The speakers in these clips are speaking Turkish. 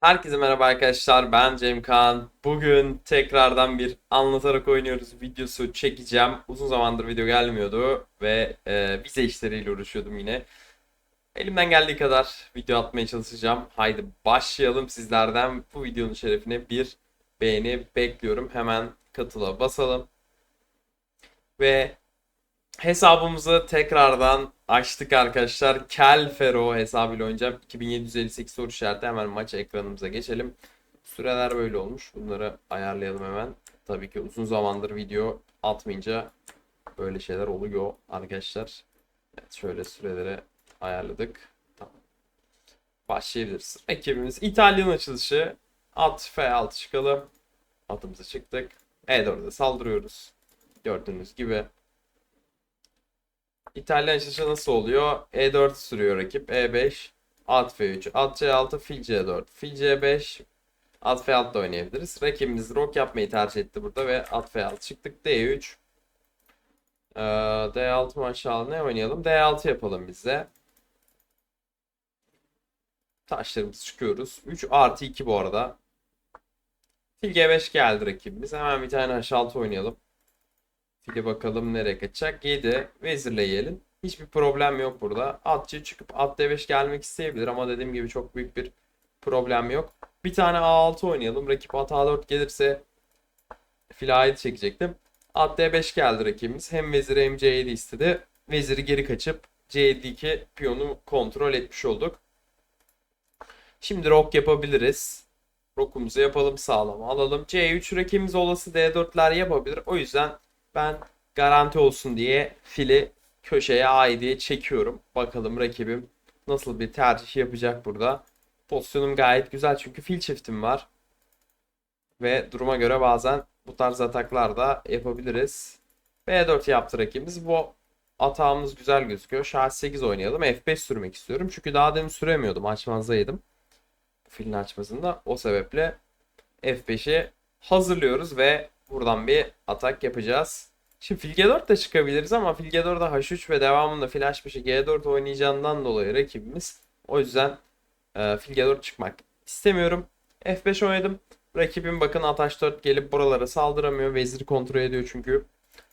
Herkese merhaba arkadaşlar. Ben Cem Kaan. Bugün tekrardan bir anlatarak oynuyoruz videosu çekeceğim. Uzun zamandır video gelmiyordu ve e, vize işleriyle uğraşıyordum yine. Elimden geldiği kadar video atmaya çalışacağım. Haydi başlayalım. Sizlerden bu videonun şerefine bir beğeni bekliyorum. Hemen katıla basalım. Ve Hesabımızı tekrardan açtık arkadaşlar. Kel Fero hesabıyla oynayacağım. 2758 soru işareti. Hemen maç ekranımıza geçelim. Süreler böyle olmuş. Bunları ayarlayalım hemen. Tabii ki uzun zamandır video atmayınca böyle şeyler oluyor arkadaşlar. Evet şöyle süreleri ayarladık. Tamam. Başlayabiliriz. Ekibimiz İtalyan açılışı. At F6 çıkalım. Atımıza çıktık. E4'e saldırıyoruz. Gördüğünüz gibi. İtalyan açılışı nasıl oluyor? E4 sürüyor rakip. E5, at F3, at C6, fil C4, fil C5, at F6 da oynayabiliriz. Rakibimiz rock yapmayı tercih etti burada ve at F6 çıktık. D3, ee, D6 maşallah ne oynayalım? D6 yapalım bize. Taşlarımızı çıkıyoruz. 3 artı 2 bu arada. Fil G5 geldi rakibimiz. Hemen bir tane H6 oynayalım. Fili bakalım nereye kaçacak. 7. Vezirle yiyelim. Hiçbir problem yok burada. Atçı çıkıp at D5 gelmek isteyebilir ama dediğim gibi çok büyük bir problem yok. Bir tane A6 oynayalım. Rakip at A4 gelirse fil A7 çekecektim. At D5 geldi rakibimiz. Hem veziri hem C7 istedi. Veziri geri kaçıp C7'deki piyonu kontrol etmiş olduk. Şimdi rok yapabiliriz. Rokumuzu yapalım sağlam alalım. C3 rakibimiz olası D4'ler yapabilir. O yüzden ben garanti olsun diye fili köşeye A diye çekiyorum. Bakalım rakibim nasıl bir tercih yapacak burada. Pozisyonum gayet güzel çünkü fil çiftim var. Ve duruma göre bazen bu tarz ataklar da yapabiliriz. B4 yaptı rakibimiz. Bu atağımız güzel gözüküyor. Şah 8 oynayalım. F5 sürmek istiyorum. Çünkü daha demin süremiyordum. Açmazdaydım. Filin açmasında. O sebeple F5'i hazırlıyoruz ve buradan bir atak yapacağız. Şimdi fil G4 de çıkabiliriz ama fil G4'de H3 ve devamında fil H5'i G4 oynayacağından dolayı rakibimiz. O yüzden e, fil G4 çıkmak istemiyorum. F5 oynadım. Rakibim bakın at H4 gelip buralara saldıramıyor. Veziri kontrol ediyor çünkü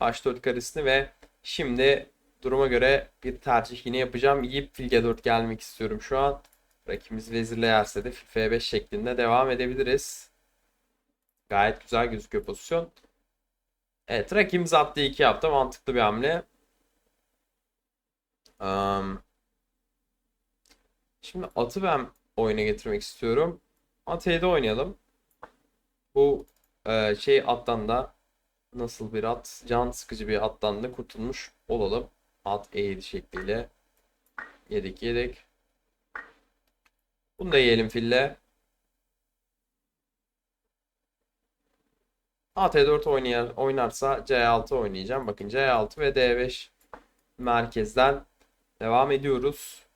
H4 karesini ve şimdi duruma göre bir tercih yine yapacağım. Yiyip fil G4 gelmek istiyorum şu an. Rakibimiz vezirle yerse de fil F5 şeklinde devam edebiliriz. Gayet güzel gözüküyor pozisyon. Evet rakibimiz attığı 2 yaptı. Mantıklı bir hamle. Um, şimdi atı ben oyuna getirmek istiyorum. At E7 oynayalım. Bu e, şey attan da nasıl bir at? Can sıkıcı bir attan da kurtulmuş olalım. At E7 şekliyle. Yedik yedik. Bunu da yiyelim fille. AT4 oynayan, oynarsa C6 oynayacağım. Bakın C6 ve D5 merkezden devam ediyoruz.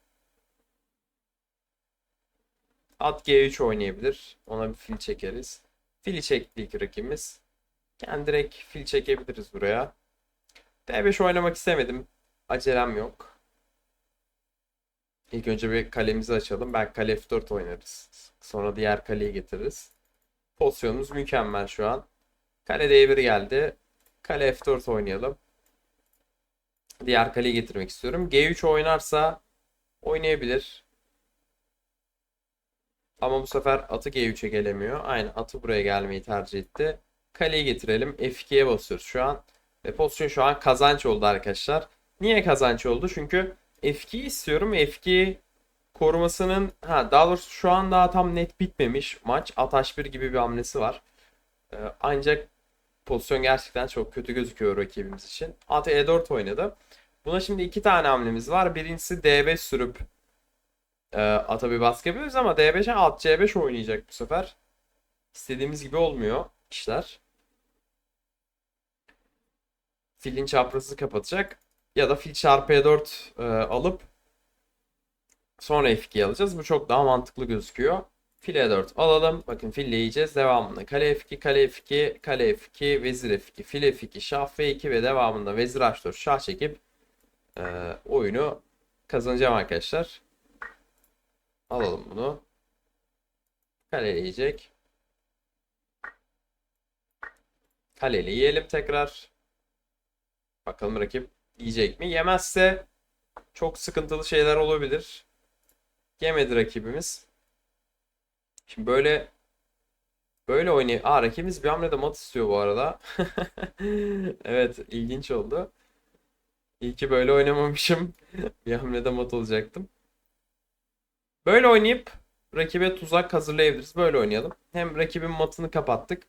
At G3 oynayabilir. Ona bir fil çekeriz. Fili çektik rakibimiz. Yani direkt fil çekebiliriz buraya. D5 oynamak istemedim. Acelem yok. İlk önce bir kalemizi açalım. Belki kale F4 oynarız. Sonra diğer kaleyi getiririz. Pozisyonumuz mükemmel şu an. Kale D1 geldi. Kale F4 oynayalım. Diğer kaleyi getirmek istiyorum. G3 oynarsa oynayabilir. Ama bu sefer atı G3'e gelemiyor. Aynı atı buraya gelmeyi tercih etti. Kaleyi getirelim. F2'ye basıyoruz şu an. Ve pozisyon şu an kazanç oldu arkadaşlar. Niye kazanç oldu? Çünkü F2 istiyorum. F2 korumasının ha daha doğrusu şu an daha tam net bitmemiş maç. At H1 gibi bir hamlesi var. Ee, ancak pozisyon gerçekten çok kötü gözüküyor rakibimiz için. At E4 oynadı. Buna şimdi iki tane hamlemiz var. Birincisi D5 sürüp e, ata bir baskı yapıyoruz ama D5'e at C5 oynayacak bu sefer. İstediğimiz gibi olmuyor işler. Filin çaprazı kapatacak. Ya da fil çarpı E4 e, alıp sonra F2 alacağız. Bu çok daha mantıklı gözüküyor. Fil E4 alalım. Bakın fille yiyeceğiz. Devamında kale F2, kale F2, kale F2, vezir F2, fil F2, şah F2 ve devamında vezir H4 şah çekip e, oyunu kazanacağım arkadaşlar. Alalım bunu. Kaleleyecek. Kaleli yiyelim tekrar. Bakalım rakip yiyecek mi? Yemezse çok sıkıntılı şeyler olabilir. Yemedi rakibimiz. Şimdi böyle böyle oynay. Aa rakibimiz bir hamlede mat istiyor bu arada. Evet, ilginç oldu. İyi ki böyle oynamamışım. Bir hamlede mat olacaktım. Böyle oynayıp rakibe tuzak hazırlayabiliriz. Böyle oynayalım. Hem rakibin matını kapattık.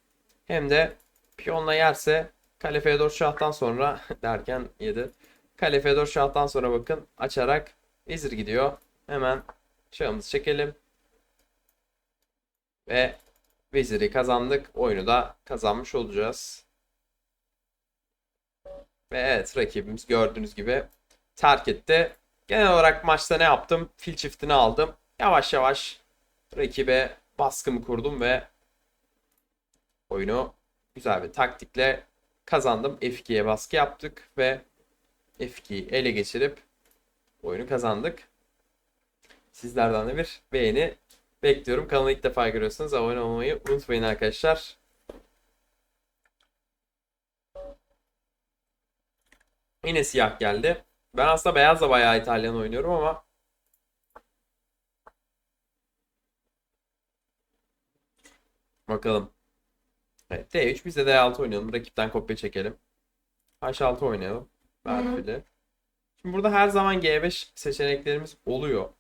Hem de piyonla yerse kale F4 şahtan sonra derken yedi. Kale F4 şahtan sonra bakın açarak vezir gidiyor. Hemen şahımızı çekelim. Ve veziri kazandık. Oyunu da kazanmış olacağız. Ve evet rakibimiz gördüğünüz gibi terk etti. Genel olarak maçta ne yaptım? Fil çiftini aldım. Yavaş yavaş rakibe baskımı kurdum ve oyunu güzel bir taktikle kazandım. F2'ye baskı yaptık ve F2'yi ele geçirip oyunu kazandık. Sizlerden de bir beğeni bekliyorum. Kanalı ilk defa görüyorsanız abone olmayı unutmayın arkadaşlar. Yine siyah geldi. Ben aslında beyazla bayağı İtalyan oynuyorum ama bakalım. Evet, D3 biz de D6 oynayalım. Rakipten kopya çekelim. H6 oynayalım. Ver fili. Şimdi burada her zaman G5 seçeneklerimiz oluyor.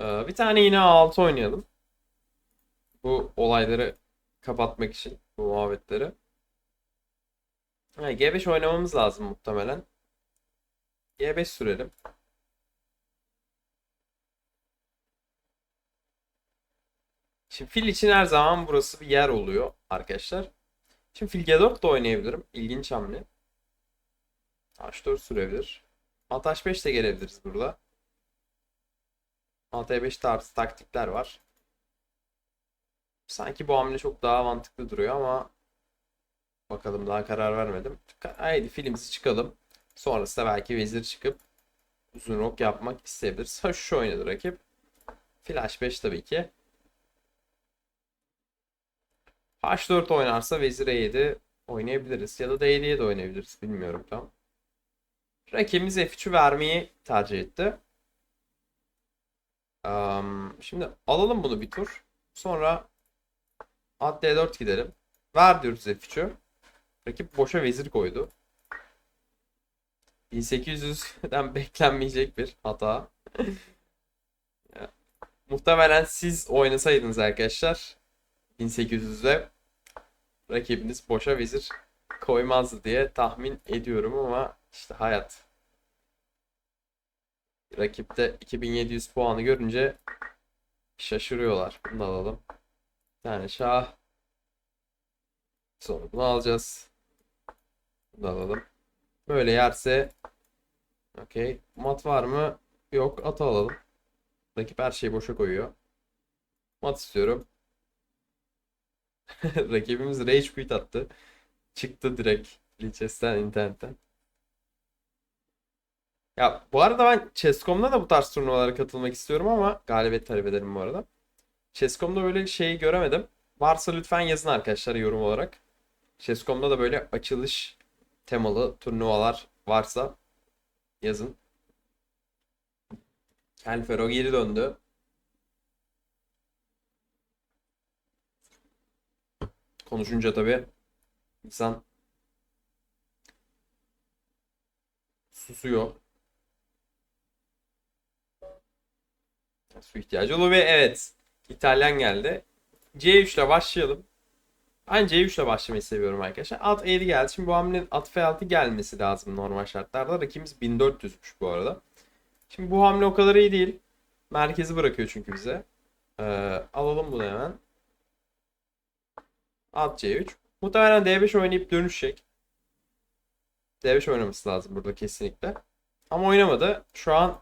Ee, bir tane yine A6 oynayalım. Bu olayları kapatmak için. Bu muhabbetleri. Ha, G5 oynamamız lazım muhtemelen. G5 sürelim. Şimdi fil için her zaman burası bir yer oluyor arkadaşlar. Şimdi fil G4 de oynayabilirim. İlginç hamle. H4 sürebilir. At H5 de gelebiliriz burada. At E5 tarzı taktikler var. Sanki bu hamle çok daha mantıklı duruyor ama bakalım daha karar vermedim. Haydi filimizi çıkalım. Sonrasında belki vezir çıkıp uzun rok yapmak isteyebiliriz. Ha şu oynadı rakip. Fil H5 tabii ki. H4 oynarsa vezir E7 oynayabiliriz. Ya da D7'ye de oynayabiliriz. Bilmiyorum tam. Rakibimiz F3'ü vermeyi tercih etti. Um, şimdi alalım bunu bir tur. Sonra at D4 gidelim. Ver diyoruz F3'ü. Rakip boşa vezir koydu. 1800'den beklenmeyecek bir hata. Muhtemelen siz oynasaydınız arkadaşlar 1800'de rakibiniz boşa vezir koymazdı diye tahmin ediyorum ama işte hayat. Rakipte 2700 puanı görünce şaşırıyorlar. Bunu da alalım. Bir tane şah. Sonra bunu alacağız. Bunu da alalım. Böyle yerse okey. Mat var mı? Yok. At alalım. Rakip her şeyi boşa koyuyor. Mat istiyorum. Rakibimiz rage quit attı. Çıktı direkt Lichess'ten internetten. Ya bu arada ben Chess.com'da da bu tarz turnuvalara katılmak istiyorum ama galibiyet talep ederim bu arada. Chess.com'da böyle şeyi göremedim. Varsa lütfen yazın arkadaşlar yorum olarak. Chess.com'da da böyle açılış temalı turnuvalar varsa yazın. Kelfero geri döndü. Konuşunca tabii insan susuyor. Su ihtiyacı oluyor ve evet İtalyan geldi. C3 ile başlayalım. Ben C3 ile başlamayı seviyorum arkadaşlar. At E7 geldi. Şimdi bu hamlenin at F6 gelmesi lazım normal şartlarda. Rakibimiz 1400'müş bu arada. Şimdi bu hamle o kadar iyi değil. Merkezi bırakıyor çünkü bize. Ee, alalım bunu hemen. At C3. Muhtemelen D5 oynayıp dönüşecek. D5 oynaması lazım burada kesinlikle. Ama oynamadı. Şu an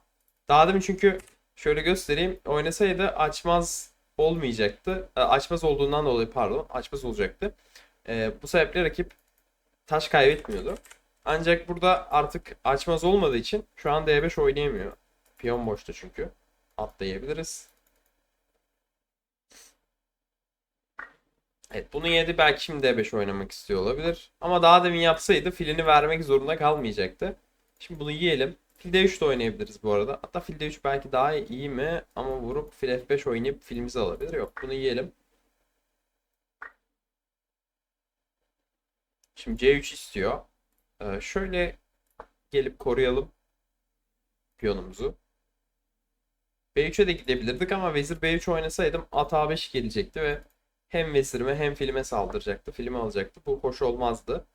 daha demin çünkü şöyle göstereyim. Oynasaydı açmaz olmayacaktı. E, Açmaz olduğundan dolayı pardon. Açmaz olacaktı. E, bu sebeple rakip taş kaybetmiyordu. Ancak burada artık açmaz olmadığı için şu an D5 oynayamıyor. Piyon boşta çünkü. Atlayabiliriz. Evet bunu yedi belki şimdi D5 oynamak istiyor olabilir. Ama daha demin yapsaydı filini vermek zorunda kalmayacaktı. Şimdi bunu yiyelim. Fil D3 de oynayabiliriz bu arada. Hatta fil D3 belki daha iyi mi ama vurup fil F5 oynayıp filimizi alabilir. Yok bunu yiyelim. Şimdi C3 istiyor. Ee, şöyle gelip koruyalım piyonumuzu. B3'e de gidebilirdik ama vezir B3 oynasaydım at A5 gelecekti ve hem vezirime hem filime saldıracaktı. Filmi alacaktı. Bu hoş olmazdı.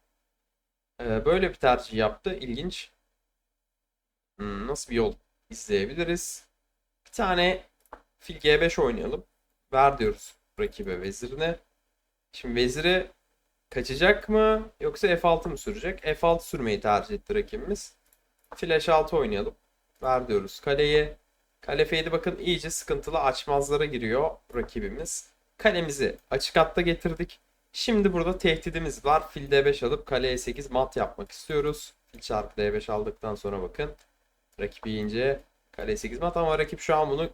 Ee, böyle bir tercih yaptı. İlginç. Hmm, nasıl bir yol izleyebiliriz? Bir tane fil G5 oynayalım. Ver diyoruz rakibe vezirine. Şimdi veziri kaçacak mı yoksa F6 mı sürecek? F6 sürmeyi tercih etti rakibimiz. Fil H6 oynayalım. Ver diyoruz kaleye. Kale fade'i bakın iyice sıkıntılı açmazlara giriyor rakibimiz. Kalemizi açık hatta getirdik. Şimdi burada tehdidimiz var. Fil D5 alıp kale E8 mat yapmak istiyoruz. Fil çarpı D5 aldıktan sonra bakın. Rakip yiyince kale E8 mat ama rakip şu an bunu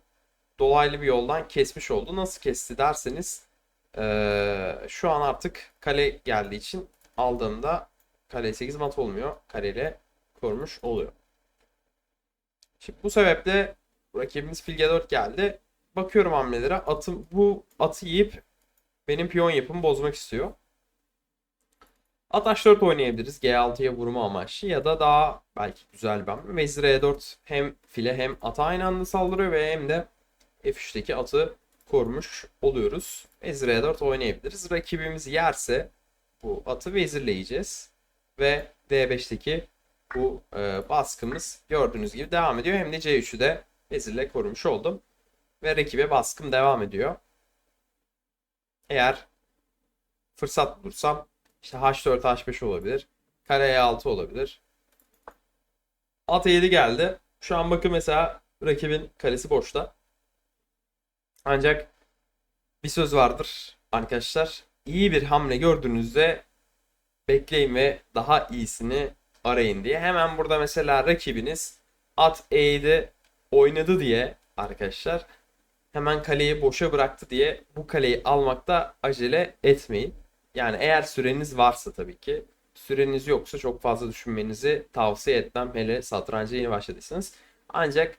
dolaylı bir yoldan kesmiş oldu. Nasıl kesti derseniz ee, şu an artık kale geldiği için aldığında kale E8 mat olmuyor. Kareyle korumuş oluyor. Şimdi bu sebeple rakibimiz fil G4 geldi. Bakıyorum hamlelere. Atım, bu atı yiyip benim piyon yapımı bozmak istiyor. At H4 oynayabiliriz. G6'ya vurma amaçlı ya da daha belki güzel bir hamle. Vezir E4 hem file hem ata aynı anda saldırıyor ve hem de F3'teki atı korumuş oluyoruz. Vezir E4 oynayabiliriz. Rakibimiz yerse bu atı vezirle yiyeceğiz. Ve D5'teki bu e, baskımız gördüğünüz gibi devam ediyor. Hem de C3'ü de vezirle korumuş oldum. Ve rakibe baskım devam ediyor. Eğer fırsat bulursam işte H4 H5 olabilir. Kare E6 olabilir. At E7 geldi. Şu an bakın mesela rakibin kalesi boşta. Ancak bir söz vardır arkadaşlar. İyi bir hamle gördüğünüzde bekleyin ve daha iyisini arayın diye. Hemen burada mesela rakibiniz at E7 oynadı diye arkadaşlar hemen kaleyi boşa bıraktı diye bu kaleyi almakta acele etmeyin. Yani eğer süreniz varsa tabii ki. Süreniz yoksa çok fazla düşünmenizi tavsiye etmem. Hele satranca yeni başladıysanız. Ancak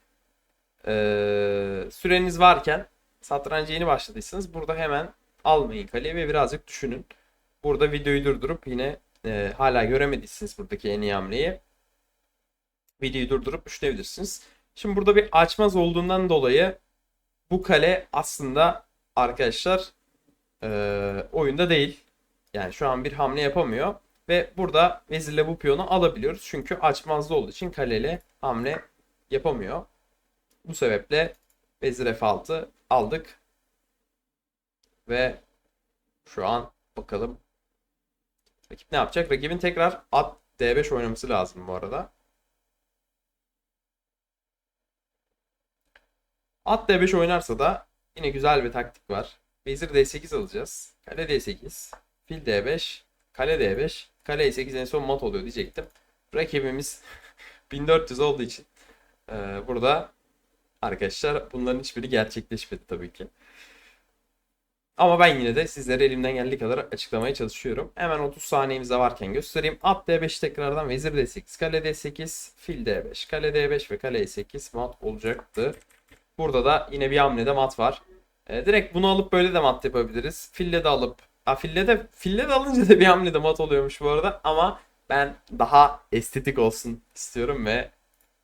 eee, süreniz varken satranca yeni başladıysanız burada hemen almayın kaleyi ve birazcık düşünün. Burada videoyu durdurup yine eee, hala göremediyseniz buradaki en iyi hamleyi videoyu durdurup düşünebilirsiniz. Şimdi burada bir açmaz olduğundan dolayı bu kale aslında arkadaşlar eee, oyunda değil. Yani şu an bir hamle yapamıyor. Ve burada vezirle bu piyonu alabiliyoruz. Çünkü açmazlı olduğu için kaleyle hamle yapamıyor. Bu sebeple vezir F6 aldık. Ve şu an bakalım rakip ne yapacak? Rakibin tekrar at D5 oynaması lazım bu arada. At D5 oynarsa da yine güzel bir taktik var. Vezir D8 alacağız. Kale D8. Fil D5. Kale D5. Kale E8 en son mat oluyor diyecektim. Rakibimiz 1400 olduğu için e, burada arkadaşlar bunların hiçbiri gerçekleşmedi tabii ki. Ama ben yine de sizlere elimden geldiği kadar açıklamaya çalışıyorum. Hemen 30 saniyemiz de varken göstereyim. At D5 tekrardan vezir D8, kale D8, fil D5, kale D5 ve kale E8 mat olacaktı. Burada da yine bir hamlede mat var. E, direkt bunu alıp böyle de mat yapabiliriz. Fille de alıp Ha, fille de fille de alınca da bir hamlede mat oluyormuş bu arada ama ben daha estetik olsun istiyorum ve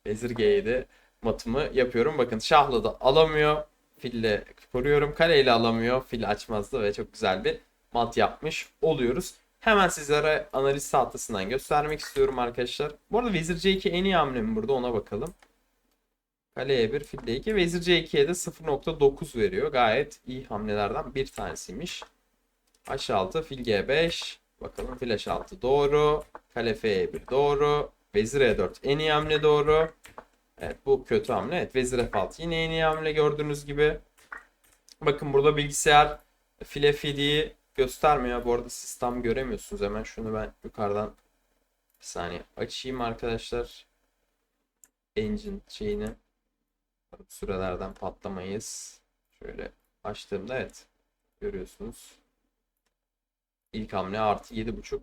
vezir G7 matımı yapıyorum. Bakın şahla da alamıyor. Fille koruyorum. Kaleyle alamıyor. Fil açmazdı ve çok güzel bir mat yapmış oluyoruz. Hemen sizlere analiz tahtasından göstermek istiyorum arkadaşlar. Bu arada vezir C2 en iyi hamle mi burada ona bakalım. Kale E1, fil D2. Vezir C2'ye de 0.9 veriyor. Gayet iyi hamlelerden bir tanesiymiş. H6, fil G5. Bakalım fil H6 doğru. Kale F1 doğru. Vezir E4 en iyi hamle doğru. Evet bu kötü hamle. Evet vezir F6 yine en iyi hamle gördüğünüz gibi. Bakın burada bilgisayar file fidiyi göstermiyor. Bu arada siz tam göremiyorsunuz. Hemen şunu ben yukarıdan bir saniye açayım arkadaşlar. Engine şeyini. Sürelerden patlamayız. Şöyle açtığımda evet görüyorsunuz. İlk hamle artı 7.5.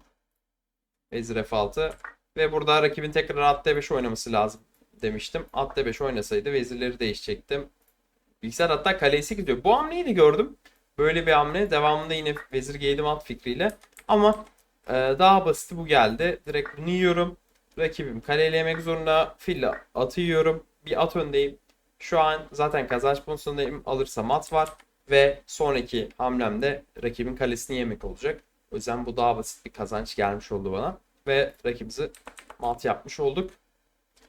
Vezir F6. Ve burada rakibin tekrar at D5 oynaması lazım demiştim. At D5 oynasaydı vezirleri değişecektim. Bilgisayar hatta kaleye 8 diyor. Bu hamleyi de gördüm. Böyle bir hamle. Devamında yine vezir G7 at fikriyle. Ama e, daha basiti bu geldi. Direkt bunu yiyorum. Rakibim kaleyle yemek zorunda. Fille atı yiyorum. Bir at öndeyim. Şu an zaten kazanç pozisyondayım. Alırsam at var. Ve sonraki hamlemde rakibin kalesini yemek olacak. O yüzden bu daha basit bir kazanç gelmiş oldu bana. Ve rakibimizi mat yapmış olduk.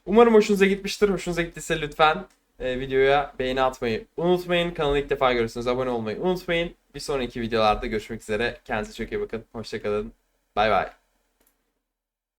Umarım hoşunuza gitmiştir. Hoşunuza gittiyse lütfen e, videoya beğeni atmayı unutmayın. Kanalı ilk defa görüyorsunuz. Abone olmayı unutmayın. Bir sonraki videolarda görüşmek üzere. Kendinize çok iyi bakın. Hoşçakalın. Bay bay.